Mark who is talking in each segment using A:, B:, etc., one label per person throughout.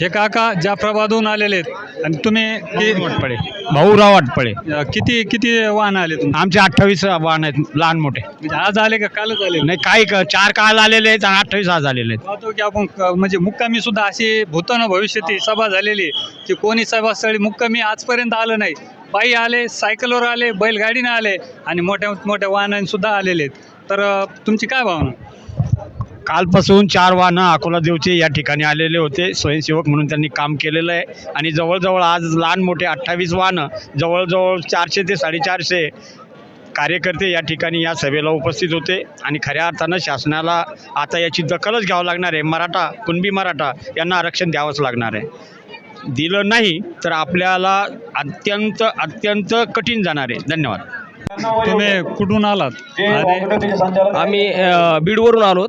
A: हे काका जाफराबादहून आलेले आहेत. आणि तुम्ही कि-
B: वाटपळे भाऊराव वाटपळे
A: किती किती वाहन आले तुमचे?
B: आमचे अठ्ठावीस वाहन आहेत लहान मोठे.
A: म्हणजे आज आले का कालच आले?
B: नाही काही क- चार काल आलेले आहेत आणि अठ्ठावीस आज आलेले आहेत.
A: पाहतो की आपण क- म्हणजे मुक्कामी सुद्धा अशी भूतान भविष्याती सभा झालेली आहे की कोणी सभास्थळी मुक्कामी आजपर्यंत आलं नाही. पायी आले सायकलवर आले बैलगाडीने आले आणि मोठ्या मोठ्या वाहनांनी सुद्धा आलेले आहेत. तर अ, तुमची काय भावना?
B: कालपासून चार वाहनं अकोला देवचे या ठिकाणी आलेले होते. स्वयंसेवक म्हणून त्यांनी काम केलेलं आहे. आणि जवळजवळ आज लहान मोठे अठ्ठावीस वाहनं जवळजवळ चारशे ते साडेचारशे कार्यकर्ते या ठिकाणी या सभेला उपस्थित होते. आणि खऱ्या अर्थानं शासनाला आता याची दखलच घ्यावं लागणार आहे. मराठा कुणबी मराठा यांना आरक्षण द्यावंच लागणार आहे. दिलं नाही तर आपल्याला अत्यंत अत्यंत कठीण जाणार आहे. धन्यवाद.
A: तुम्ही कुठून आलात?
C: आम्ही बीडवरून आलोत.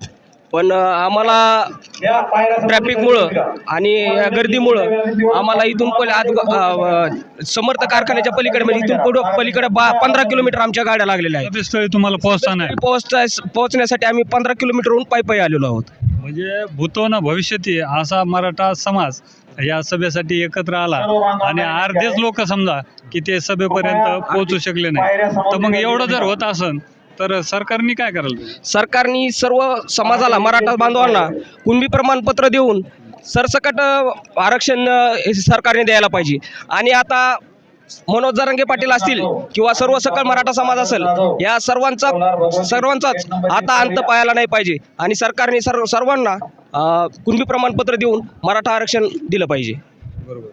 C: पण आम्हाला ट्रॅफिकमुळं आणि या गर्दीमुळं आम्हाला इथून पहिले आत अ, समर्थ कारखान्याच्या पलीकडे म्हणजे इथून पुढं पलीकडे बा पंधरा किलोमीटर आमच्या गाड्या लागलेल्या आहेत.
A: सभेस्थळी तुम्हाला पोहोचताना आहे.
C: पोहोचता पोहोचण्यासाठी आम्ही पंधरा किलोमीटरहून पायी पायी आलेलो आहोत.
A: म्हणजे भूतोन भविष्यती असा मराठा समाज या सभेसाठी एकत्र आला आणि अर्धेच लोक समजा की ते सभेपर्यंत पोहोचू शकले नाही. तर मग एवढं जर होत असन तर सरकारने काय करायला
C: सरकारने सर्व समाजाला मराठा बांधवांना कुणबी प्रमाणपत्र देऊन सरसकट अ, आरक्षण अ, हे सरकारने द्यायला पाहिजे. आणि आता मनोज जरांगे पाटील असतील किंवा सर्व सकल मराठा समाज असेल या सर्वांचा सर्वांचाच आता अंत पाहायला नाही पाहिजे. आणि सरकारने सर्व सर्वांना अ, कुणबी प्रमाणपत्र देऊन मराठा आरक्षण दिलं पाहिजे.
A: बरोबर.